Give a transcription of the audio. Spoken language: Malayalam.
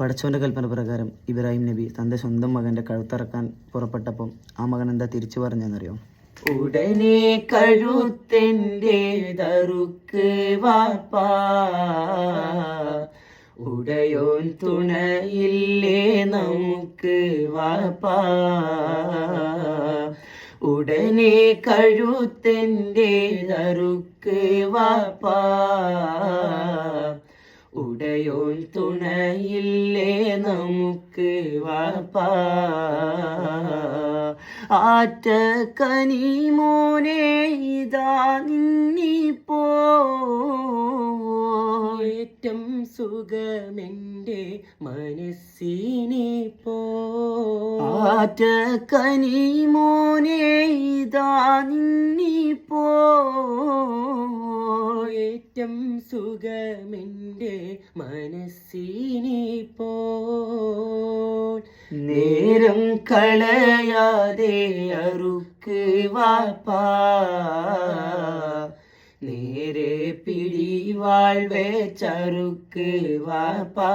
പടച്ചോന്റെ കൽപ്പന പ്രകാരം ഇബ്രാഹിം നബി തന്റെ സ്വന്തം മകന്റെ കഴുത്തിറക്കാൻ പുറപ്പെട്ടപ്പം ആ മകൻ എന്താ തിരിച്ചു പറഞ്ഞെന്നറിയോ? ഉടനെ കഴുത്തെന്റെ തറുക്ക് ഉടയോൻ തുണയില്ലേ നമുക്ക് വാപ്പാ ഉടനെ കഴുത്തെന്റെ തറുക്ക് വാപ്പാ ഉടയോൻ തുണയില്ലേ നമുക്ക് വാപ്പാ ആറ്റ കനിമോനെ ഇതാ നിന്നിപ്പോ ഏറ്റം സുഖമെന്റെ മനസ്സിനിപ്പോ ആറ്റ കനിമോനെ ഏറ്റം സുഖമെന്റെ മനസ്സിനിപ്പോ നേരം കളയാതെ അറുക്ക് വാപ്പാ നേരെ പിടിവാൾ വെച്ചറുക്ക് വാപ്പാ